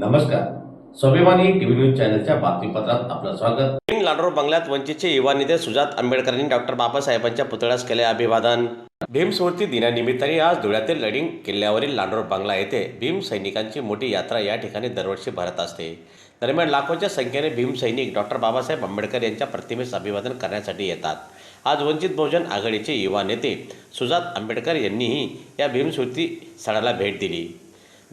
नमस्कार. स्वाभिमानी TV news चॅनलच्या बातमीपत्रात आपलं स्वागत. लांडोर बंगल्यात वंचितचे युवा नेते सुजात आंबेडकरांनी डॉक्टर बाबासाहेबांच्या पुतळ्यास केले अभिवादन. भीमस्मृती दिनानिमित्ताने आज धुळ्यातील लडिंग किल्ल्यावरील लांडोर बंगला येथे भीम सैनिकांची मोठी यात्रा या ठिकाणी दरवर्षी भरत असते. दरम्यान लाखोच्या संख्येने भीम सैनिक डॉक्टर बाबासाहेब आंबेडकर यांच्या प्रतिमेस अभिवादन करण्यासाठी येतात. आज वंचित बहुजन आघाडीचे युवा नेते सुजात आंबेडकर यांनीही या भीमस्मृती स्थळाला भेट दिली.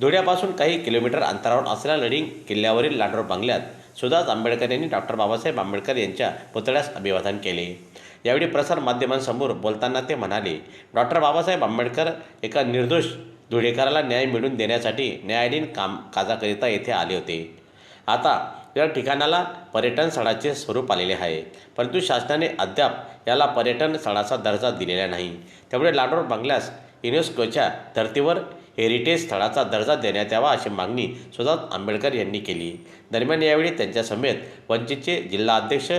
धुळ्यापासून काही किलोमीटर अंतरावर असलेल्या लडिंग किल्ल्यावरील लांडोर बंगल्यात सुजात आंबेडकर यांनी डॉक्टर बाबासाहेब आंबेडकर यांच्या पुतळ्यास अभिवादन केले. यावेळी प्रसार माध्यमांसमोर बोलताना ते म्हणाले डॉक्टर बाबासाहेब आंबेडकर एका निर्दोष धुळेकराला न्याय मिळवून देण्यासाठी न्यायालयीन काम काजाकरिता येथे आले होते. आता या ठिकाणाला पर्यटन स्थळाचे स्वरूप आलेले आहे. परंतु शासनाने अद्याप याला पर्यटन स्थळाचा दर्जा दिलेला नाही. त्यामुळे लाडोर बंगल्यास युनेस्कोच्या धर्तीवर हेरिटेज स्थळाचा दर्जा देण्यात यावा अशी मागणी सुजात आंबेडकर यांनी केली. दरम्यान यावेळी त्यांच्या समेत वंचितचे जिल्हा अध्यक्ष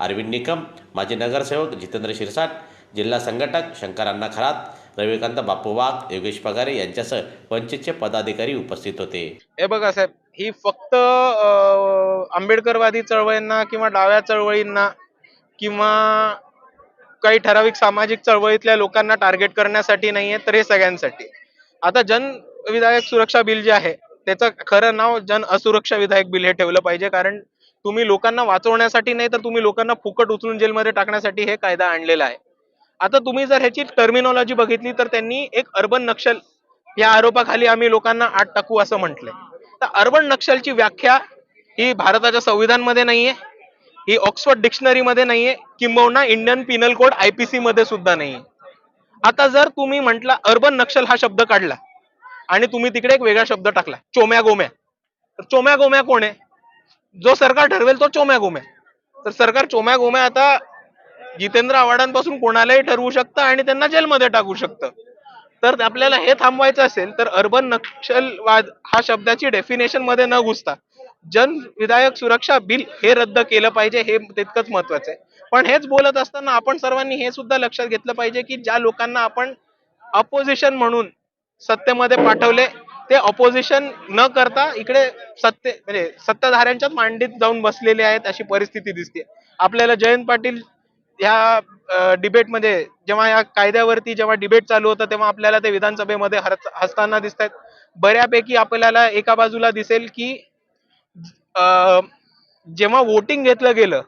अरविंद निकम माजी नगरसेवक जितेंद्र शिरसाट जिल्हा संघटक शंकरांना खरात रविकांत बापू वाघ योगेश पगारे यांच्यासह वंचितचे पदाधिकारी उपस्थित होते. हे बघा साहेब ही फक्त आंबेडकरवादी चळवळींना किंवा डाव्या चळवळींना किंवा काही ठराविक सामाजिक चळवळीतल्या लोकांना टार्गेट करण्यासाठी नाहीये तर हे सगळ्यांसाठी. आता जन विधायक सुरक्षा बिल जे आहे त्याचं खरं नाव जन असुरक्षा विधायक बिल हे ठेवलं पाहिजे. कारण तुम्ही लोकांना वाचवण्यासाठी नाही तर तुम्ही लोकांना फुकट उचलून जेलमध्ये टाकण्यासाठी हे कायदा आणलेला आहे. आता तुम्ही जर ह्याची टर्मिनॉलॉजी बघितली तर त्यांनी एक अर्बन नक्षल या आरोपाखाली आम्ही लोकांना आत टाकू असं म्हटलंय. तर अर्बन नक्षलची व्याख्या ही भारताच्या संविधानमध्ये नाहीये. ही ऑक्सफर्ड डिक्शनरीमध्ये नाहीये किंबहुना इंडियन पिनल कोड आयपीसी मध्ये सुद्धा नाहीये. आता जर तुम्ही म्हटला अर्बन नक्षल हा शब्द काढला आणि तुम्ही तिकडे एक वेगळा शब्द टाकला चोम्या गोम्या तर चोम्या गोम्या कोण आहे? जो सरकार ठरवेल तो चोम्या गोम्या तर सरकार चोम्या गोम्या आता जितेंद्र आव्हाडांपासून कोणालाही ठरवू शकतं आणि त्यांना जेलमध्ये टाकू शकतं. तर आपल्याला हे थांबवायचं असेल तर अर्बन नक्षलवाद हा शब्दाची डेफिनेशनमध्ये न घुसता जन विधायक सुरक्षा बिल हे रद्द केलं पाहिजे हे तितकंच महत्वाचं आहे. पण हेच बोलत असताना आपण सर्वांनी हे सुद्धा लक्षात घेतलं पाहिजे की ज्या लोकांना आपण अपोजिशन म्हणून सत्तेमध्ये पाठवले ते अपोजिशन न करता इकडे सत्ते म्हणजे सत्ताधाऱ्यांच्याच मांडीत जाऊन बसलेले आहेत अशी परिस्थिती दिसते. आपल्याला जयंत पाटील ह्या डिबेटमध्ये जेव्हा या कायद्यावरती जेव्हा डिबेट चालू होतं तेव्हा आपल्याला ते विधानसभेमध्ये हरत- हसताना दिसत आहेत बऱ्यापैकी आपल्याला एका बाजूला दिसेल की जेव्हा वोटिंग घेतलं गेलं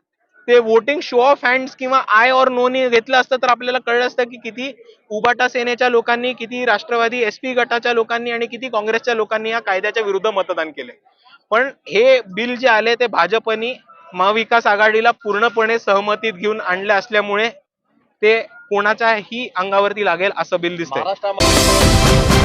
ते वोटिंग शो ऑफ हँड्स किंवा आय ऑर नोनी घेतलं असतं तर आपल्याला कळलं असतं की किती उबाटा सेनेच्या लोकांनी किती राष्ट्रवादी एस पी गटाच्या लोकांनी आणि किती काँग्रेसच्या लोकांनी या कायद्याच्या विरुद्ध मतदान केले. पण हे बिल जे आले ते भाजपनी महाविकास आघाडीला पूर्णपणे सहमतीत घेऊन आणले असल्यामुळे ते कोणाच्याही अंगावरती लागेल असं बिल दिसतं महाराष्ट्रामध्ये